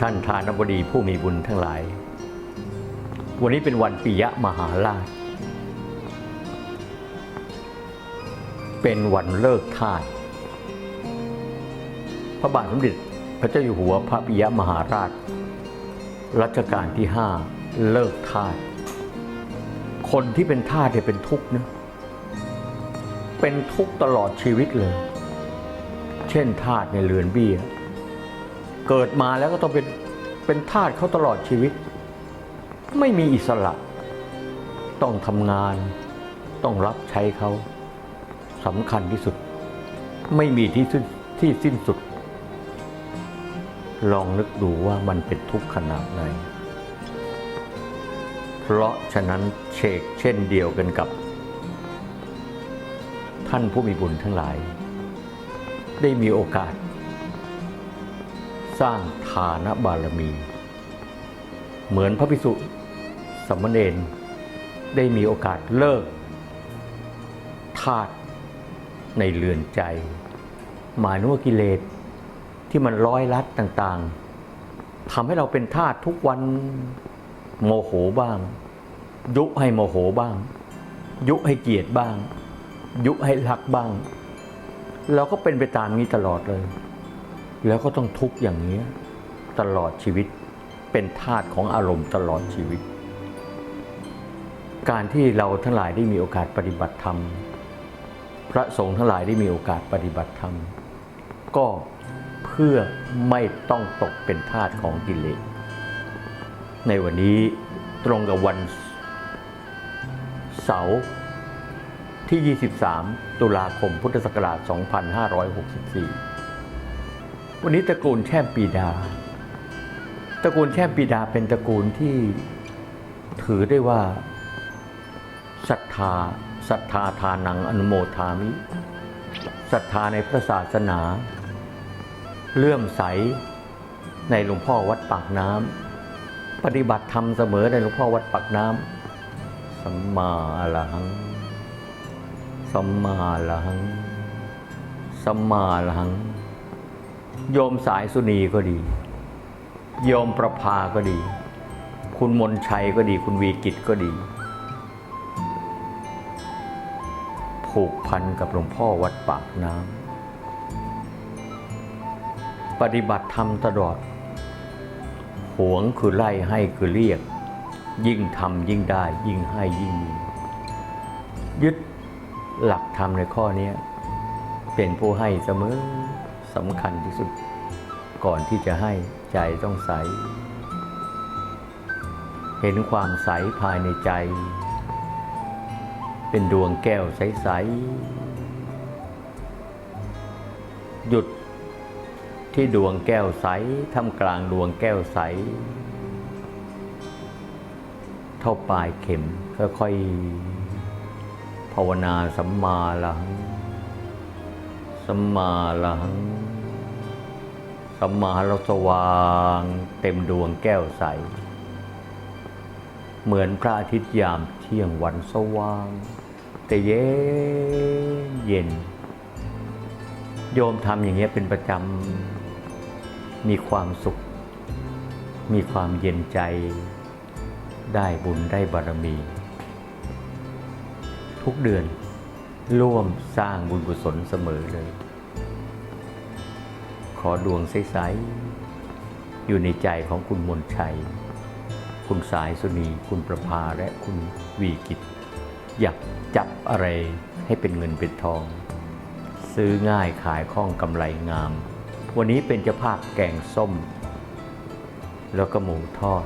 ท่านทานบดีผู้มีบุญทั้งหลาย วันนี้เป็นวันปิยมหาราช เป็นวันเลิกทาสพระบาทสมเด็จพระเจ้าอยู่หัวพระปิยมหาราช รัชกาลที่ห้าเลิกทาสคนที่เป็นทาสเนี่ยเป็นทุกข์นะเป็นทุกข์ตลอดชีวิตเลย เช่นทาสในเรือนเบี้ย เกิดมาแล้วก็ต้องเป็นเป็นทาสเขาตลอดชีวิต ไม่มีอิสระ ต้องทำงาน ต้องรับใช้เขาสำคัญที่สุด ไม่มีที่สิ้นที่สิ้นสุด ลองนึกดูว่ามันเป็นทุกข์ขนาดไหน เพราะฉะนั้นเชกเช่นเดียวกันกับ ท่านผู้มีบุญทั้งหลาย ได้มีโอกาส สร้างฐานบารมี เหมือนพระภิกษุสามเณรได้มีโอกาสเลิกทาตุในเรือนใจ หมายถึงว่ากิเลสที่มันร้อยลัดต่างๆทำให้เราเป็นทาสทุกวันโมโหบ้าง ยุให้โมโหบ้าง ยุให้เกียดบ้าง ยุให้รักบ้าง เราก็เป็นไปตามนี้ตลอดเลย แล้วก็ต้องทุกข์อย่างนี้ตลอดชีวิตเป็นทาสของอารมณ์ตลอดชีวิต การที่เราทั้งหลายได้มีโอกาสปฏิบัติธรรม พระสงฆ์ทั้งหลายได้มีโอกาสปฏิบัติธรรม ก็เพื่อไม่ต้องตกเป็นทาสของกิเลสในวันนี้ตรงกับวันเสาร์ที่ 23 ตุลาคมพุทธศักราช 2564 วันนี้ตระกูลแช่มปีดา ตระกูลแช่มปีดาเป็นตระกูลที่ถือได้ว่าศรัทธาศรัทธาทานังอนุโมทามิศรัทธาในพระศาสนา เลื่อมใสในหลวงพ่อวัดปากน้ำปฏิบัติธรรมเสมอในหลวงพ่อวัดปากน้ำสัมมาอรหังสัมมาอรหังสัมมาอรหัง โยมสายสุนีก็ดี โยมประภาก็ดี คุณมนชัยก็ดี คุณวีกิจก็ดี ผูกพันกับหลวงพ่อวัดปากน้ำปฏิบัติธรรมตลอดหวงคือไล่ให้คือเรียก ยิ่งทำยิ่งได้ ยิ่งให้ยิ่งมียึดหลักธรรมในข้อนี้เป็นผู้ให้เสมอ สำคัญที่สุดก่อนที่จะให้ใจต้องใส เห็นความใสภายในใจ เป็นดวงแก้วใส ๆ หยุดที่ดวงแก้วใสทำกลางดวงแก้วใส เท่าปลายเข็มค่อยๆภาวนาสัมมาลัง สัมมาลัง สัมมาเราสว่างเต็มดวงแก้วใส เหมือนพระอาทิตย์ยามเที่ยงวันสว่าง แต่เย็นเย็น โยมทำอย่างเงี้ยเป็นประจำมีความสุข มีความเย็นใจได้บุญได้บารมี ทุกเดือนร่วมสร้างบุญกุศลเสมอเลย ขอดวงใสๆอยู่ในใจของคุณมนชัย คุณสายสุนี คุณประภาและคุณวีกิจ อยากจับอะไรให้เป็นเงินเป็นทอง ซื้อง่ายขายคล่องกำไรงาม วันนี้เป็นเจ้าภาพแกงส้ม แล้วก็หมูทอด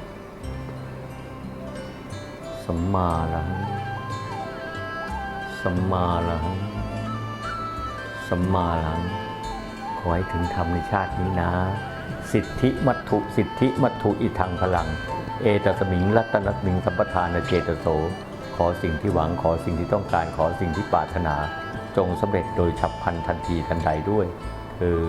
สัมมาลังสัมมาลังสัมมาลัง ขอให้ถึงธรรมในชาตินี้นะ สิทธิมัตถุสิทธิมัตถุอิทังพลัง เอตสมิงรัตนสมิงสัมปทานเจตโส ขอสิ่งที่หวังขอสิ่งที่ต้องการขอสิ่งที่ปรารถนา จงสำเร็จโดยฉับพลันทันทีทันใดด้วย คือ